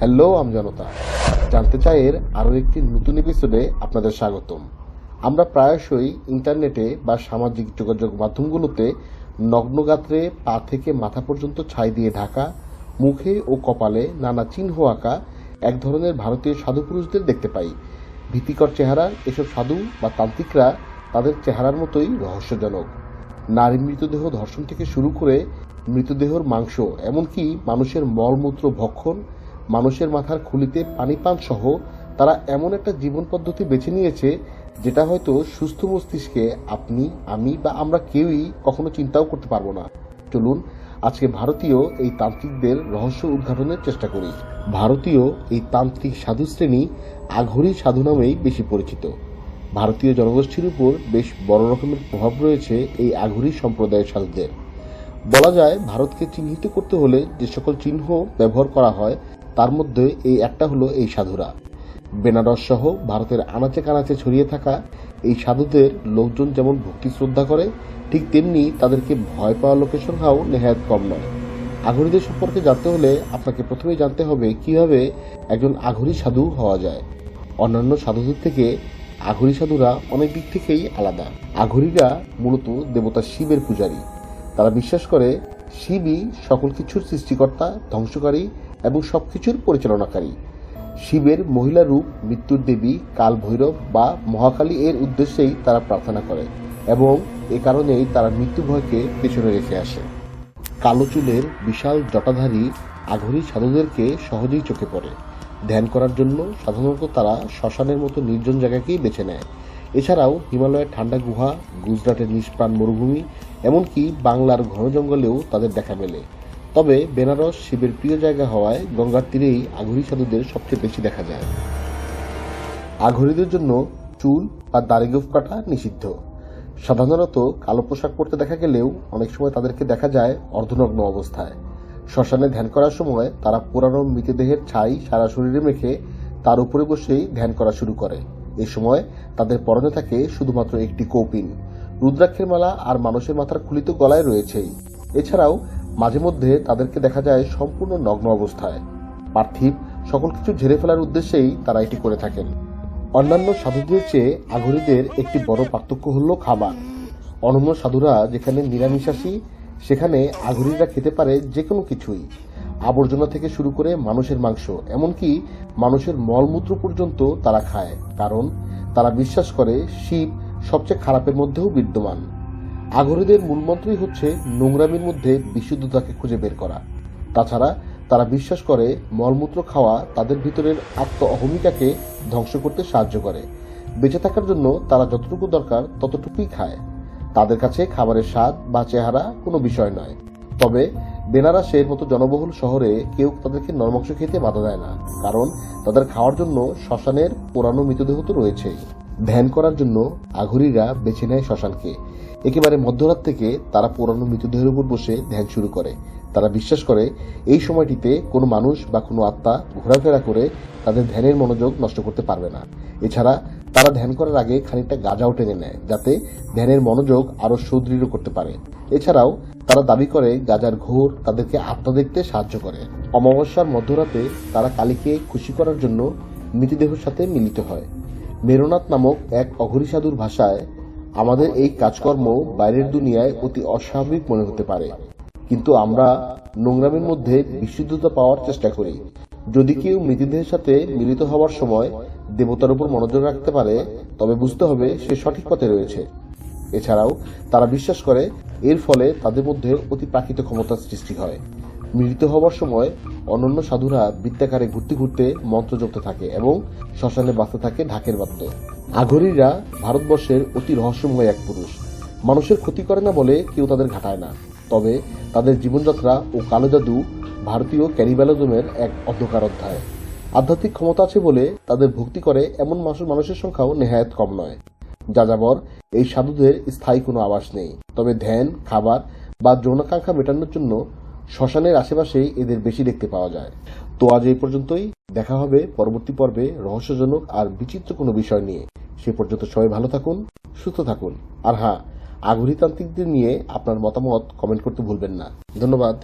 Hello আমজনতা জানতে চাই এর আরও একটি নতুন এপিসোডে আপনাদের স্বাগতম। আমরা প্রায়শই ইন্টারনেটে বা সামাজিক যোগাযোগ মাধ্যমগুলোতে নগ্নগাত্রে পা থেকে মাথা পর্যন্ত ছাই দিয়ে ঢাকা, মুখে ও কপালে নানা চিহ্ন আঁকা এক ধরনের ভারতীয় সাধু পুরুষদের দেখতে পাই। ভীতিকর চেহারার এসব সাধু বা তান্ত্রিকরা তাদের চেহারার মতোই রহস্যজনক। নারী মৃতদেহ ধর্ষণ থেকে শুরু করে মৃতদেহর মাংস, এমনকি মানুষের মলমূত্র ভক্ষণ মানুষের মাথার খুলিতে পানি পান সহ তারা এমন একটা জীবন পদ্ধতি বেছে নিয়েছে, যেটা হয়তো সুস্থ মস্তিষ্কে আপনি, আমি বা আমরা কেউই কখনো চিন্তাও করতে পারব না। চলুন, আজকে ভারতীয় এই তান্ত্রিকদের রহস্য উদ্ঘাটনের চেষ্টা করি। ভারতীয় এই তান্ত্রিক সাধু শ্রেণি আঘরি সাধু নামেই বেশি পরিচিত। ভারতীয় জনগোষ্ঠীর উপর বেশ বড় রকমের প্রভাব রয়েছে এই আঘুরি সম্প্রদায়ের সাধুদের। বলা যায়, ভারতকে চিহ্নিত করতে হলে যে সকল চিহ্ন ব্যবহার করা হয় তার মধ্যে এই একটা হলো এই সাধুরা। বেনারস সহ ভারতের আনাচে কানাচে ছড়িয়ে থাকা এই সাধুদের লোকজন যেমন ভক্তি শ্রদ্ধা করে, ঠিক তেমনি তাদেরকে ভয় পাওয়া লোকের সংখ্যাও নেহায়ত কম নয়। আঘুরিদের সম্পর্কে জানতে হলে আপনাকে প্রথমেই জানতে হবে কীভাবে একজন আঘুরি সাধু হওয়া যায়। অন্যান্য সাধুদের থেকে আঘুরি সাধুরা অনেক দিক থেকেই আলাদা। আঘুরিরা মূলত দেবতা শিবের পূজারী। তারা বিশ্বাস করে, শিবই সকল কিছুর সৃষ্টিকর্তা, ধ্বংসকারী এবং সবকিছুর পরিচালনাকারী। শিবের মহিলা রূপ, মৃত্যুর দেবী কাল ভৈরব বা মহাকালী এর উদ্দেশ্যেই তারা প্রার্থনা করে এবং এ কারণেই তারা মৃত্যু ভয়কে পেছনে রেখে আসে। কালো চুলের বিশাল জটাধারী আঘরি সাধুদেরকে সহজেই চোখে পড়ে। ধ্যান করার জন্য সাধারণত তারা শ্মশানের মতো নির্জন জায়গাকেই বেছে নেয়। এছাড়াও হিমালয়ের ঠান্ডা গুহা, গুজরাটের নিষ্প্রাণ মরুভূমি, এমনকি বাংলার ঘন জঙ্গলেও তাদের দেখা মেলে। তবে বেনারস শিবের প্রিয় জায়গা হওয়ায় গঙ্গার তীরেই আঘুরি সাধুদের সবচেয়ে বেশি দেখা যায়। আঘুরিদের জন্য চুল বা দাড়ি গোফ কাটা নিষিদ্ধ। সাধারণত কালো পোশাক পরতে দেখা গেলেও অনেক সময় তাদেরকে দেখা যায় অর্ধনগ্ন অবস্থায়। শ্মশানে ধ্যান করার সময় তারা পুরানো মৃতদেহের ছাই সারা শরীরে মেখে তার উপরে বসেই ধ্যান করা শুরু করে। এ সময় তাদের পরনে থাকে শুধুমাত্র একটি কৌপিন। রুদ্রাক্ষের মালা আর মানুষের মাথার খুলিত গলায় রয়েছেই। এছাড়াও মাঝে মধ্যে তাদেরকে দেখা যায় সম্পূর্ণ নগ্ন অবস্থায়। পার্থিব সকল কিছু ঝেড়ে ফেলার উদ্দেশ্যেই তারা এটি করে থাকেন। অন্যান্য সাধুদের চেয়ে আঘুরিদের একটি বড় পার্থক্য হল খাবার অনন্য সাধুরা যেখানে নিরামিষাসী সেখানে আঘুরিরা খেতে পারে যে কোনো কিছুই। আবর্জনা থেকে শুরু করে মানুষের মাংস, এমনকি মানুষের মলমূত্র পর্যন্ত তারা খায়, কারণ তারা বিশ্বাস করে শিব সবচেয়ে খারাপের মধ্যেও বিদ্যমান। আঘরীদের মূলমন্ত্রই হচ্ছে নোংরামির মধ্যে বিশুদ্ধতাকে খুঁজে বের করা। তাছাড়া তারা বিশ্বাস করে মলমূত্র খাওয়া তাদের ভিতরের আত্ম অহমিকাকে ধ্বংস করতে সাহায্য করে। বেঁচে থাকার জন্য তারা যতটুকু দরকার ততটুকুই খায়। তাদের কাছে খাবারের স্বাদ বা চেহারা কোনো বিষয় নয়। তবে বেনারসের মতো জনবহুল শহরে কেউ তাদেরকে নরমাংস খেতে বাধা দেয় না, কারণ তাদের খাওয়ার জন্য শ্মশানের পুরানো মৃতদেহ তো রয়েছেই। ধ্যান করার জন্য আঘুরিরা বেছে নেয় শ্মশানকে। একেবারে মধ্যরাত থেকে তারা পুরানো মৃতদেহের উপর বসে ধ্যান শুরু করে। তারা বিশ্বাস করে, এই সময়টিতে কোনো মানুষ বা কোনো আত্মা ঘোরাফেরা করে তাদের ধ্যানের মনোযোগ নষ্ট করতে পারবে না। এছাড়া তারা ধ্যান করার আগে খানিকটা গাঁজাও টেনে নেয়, যাতে ধ্যানের মনোযোগ আরও সুদৃঢ় করতে পারে। এছাড়াও তারা দাবি করে, গাজার ঘোর তাদেরকে আত্মা দেখতে সাহায্য করে। অমাবস্যার মধ্যরাতে তারা কালীকে খুশি করার জন্য মৃতদেহের সাথে মিলিত হয়। মেরুনাথ নামক এক অঘরী সাধুর ভাষায় আমাদের এই কাজকর্ম বাইরের দুনিয়ায় অতি অস্বাভাবিক মনে হতে পারে। কিন্তু আমরা নোংরামের মধ্যে বিশুদ্ধতা পাওয়ার চেষ্টা করি। যদি কেউ মৃতদেহের সাথে মিলিত হওয়ার সময় দেবতার উপর মনোযোগ রাখতে পারে, তবে বুঝতে হবে সে সঠিক পথে রয়েছে। এছাড়াও তারা বিশ্বাস করে, এর ফলে তাদের মধ্যে অতি প্রাকৃত ক্ষমতার সৃষ্টি হয়। মিলিত হওয়ার সময় অনন্য সাধুরা বৃত্তাকারে ঘুরতে ঘুরতে মন্ত্র জপতে থাকে এবং শ্মশানে বাঁচতে থাকে ঢাকের বাদ্য। আঘরীরা ভারতবর্ষের অতি রহস্যময় এক পুরুষ। মানুষের ক্ষতি করে না বলে কেউ তাদের ঘাটায় না। তবে তাদের জীবনযাত্রা ও কালো জাদু ভারতীয় ক্যানিব্যালিজমের এক অন্ধকার অধ্যায়। আধ্যাত্মিক ক্ষমতা আছে বলে তাদের ভক্তি করে এমন মানুষ- মানুষের সংখ্যাও নেহায়ত কম নয়। যাযাবর, এই সাধুদের স্থায়ী কোনো আবাস নেই। তবে ধ্যান, খাবার বা যৌনাকাঙ্ক্ষা মেটানোর জন্য শ্মশানের আশেপাশেই এদের বেশি দেখতে পাওয়া যায়। তো আজ এই পর্যন্তই। দেখা হবে পরবর্তী পর্বে রহস্যজনক আর বিচিত্র কোনো বিষয় নিয়ে। সে পর্যন্ত সবাই ভালো থাকুন, সুস্থ থাকুন। আর হ্যাঁ আগ্রহীতান্ত্রিকদের নিয়ে আপনার মতামত কমেন্ট করতে ভুলবেন না। ধন্যবাদ।